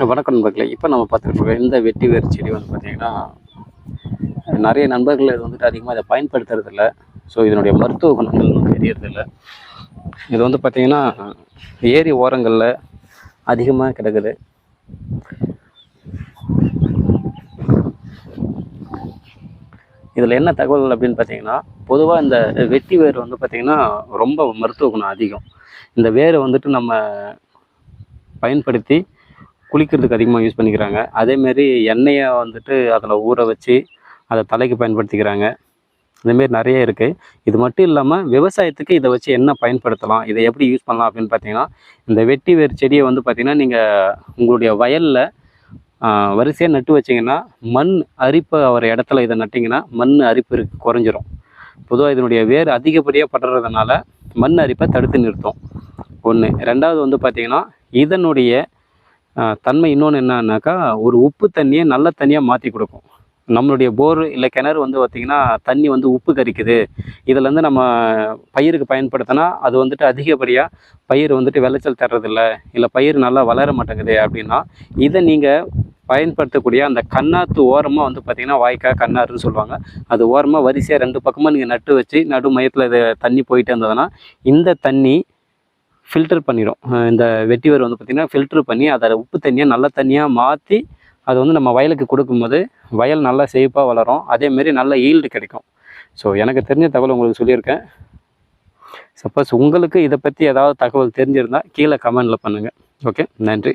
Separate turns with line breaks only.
வணக்கம் நண்பர்களே. இப்போ நம்ம பார்த்துருக்கோம் இந்த வெட்டி வேர் செடி வந்து பார்த்திங்கன்னா நிறைய நண்பர்கள் இது வந்துட்டு அதிகமாக இதை பயன்படுத்துறதில்ல. ஸோ இதனுடைய மருத்துவ குணங்கள் வந்து தெரியறதில்ல. இது வந்து பார்த்திங்கன்னா ஏரி ஓரங்களில் அதிகமாக கிடக்குது. இதில் என்ன தகவல் அப்படின்னு பார்த்தீங்கன்னா பொதுவாக இந்த வெட்டி வேர் வந்து பார்த்திங்கன்னா ரொம்ப மருத்துவ குணம் அதிகம். இந்த வேரை வந்துட்டு நம்ம பயன்படுத்தி குளிக்கிறதுக்கு அதிகமாக யூஸ் பண்ணிக்கிறாங்க. அதேமாரி எண்ணெயை வந்துட்டு அதில் ஊற வச்சு அதை தலைக்கு பயன்படுத்திக்கிறாங்க. இந்தமாரி நிறைய இருக்குது இது மட்டும் இல்லாமல் விவசாயத்துக்கு இதை வச்சு என்ன பயன்படுத்தலாம் இதை எப்படி யூஸ் பண்ணலாம் அப்படின்னு பார்த்தீங்கன்னா இந்த வெட்டி வேர் செடியை வந்து பார்த்திங்கன்னா நீங்கள் உங்களுடைய வயலில் வரிசையாக நட்டு வச்சிங்கன்னா மண் அரிப்பு வர இடத்துல இதை நட்டிங்கன்னா மண் அரிப்பு இருக்கு குறைஞ்சிரும். பொதுவாக இதனுடைய வேர் அதிகப்படியாக படுறதுனால மண் அரிப்பை தடுத்து நிறுத்தும். ஒன்று ரெண்டாவது வந்து பார்த்திங்கன்னா இதனுடைய தன்மை இன்னொன்று என்னன்னாக்கா ஒரு உப்பு தண்ணியை நல்ல தண்ணியாக மாற்றி கொடுக்கும். நம்மளுடைய போர் இல்லை கிணறு வந்து பார்த்திங்கன்னா தண்ணி வந்து உப்பு கரிக்குது. இதுலேருந்து நம்ம பயிருக்கு பயன்படுத்தினா அது வந்துட்டு அதிகப்படியாக பயிர் வந்துட்டு விளைச்சல் தர்றதில்ல. இல்லை பயிர் நல்லா வளர மாட்டேங்குது அப்படின்னா இதை நீங்கள் பயன்படுத்தக்கூடிய அந்த கண்ணாத்து ஓரமாக வந்து பார்த்திங்கன்னா வாய்க்கால் கண்ணாறுன்னு சொல்லுவாங்க. அது ஓரமாக வரிசையாக ரெண்டு பக்கமாக நீங்கள் நட்டு வச்சு நடு மையத்தில் இது தண்ணி போயிட்டு இருந்ததுன்னா இந்த தண்ணி ஃபில்டர் பண்ணிடும் இந்த வெட்டிவர் வந்து பார்த்திங்கன்னா ஃபில்டர் பண்ணி அதை உப்பு தண்ணியாக நல்ல தண்ணியாக மாற்றி அது வந்து நம்ம வயலுக்கு கொடுக்கும்போது வயல் நல்லா சேஃபாக வளரும். அதேமாரி நல்ல ஈல்டு கிடைக்கும். ஸோ எனக்கு தெரிஞ்ச தகவல் உங்களுக்கு சொல்லியிருக்கேன். சப்போஸ் உங்களுக்கு இதை பற்றி ஏதாவது தகவல் தெரிஞ்சிருந்தால் கீழே கமெண்டில் பண்ணுங்கள் ஓகே நன்றி.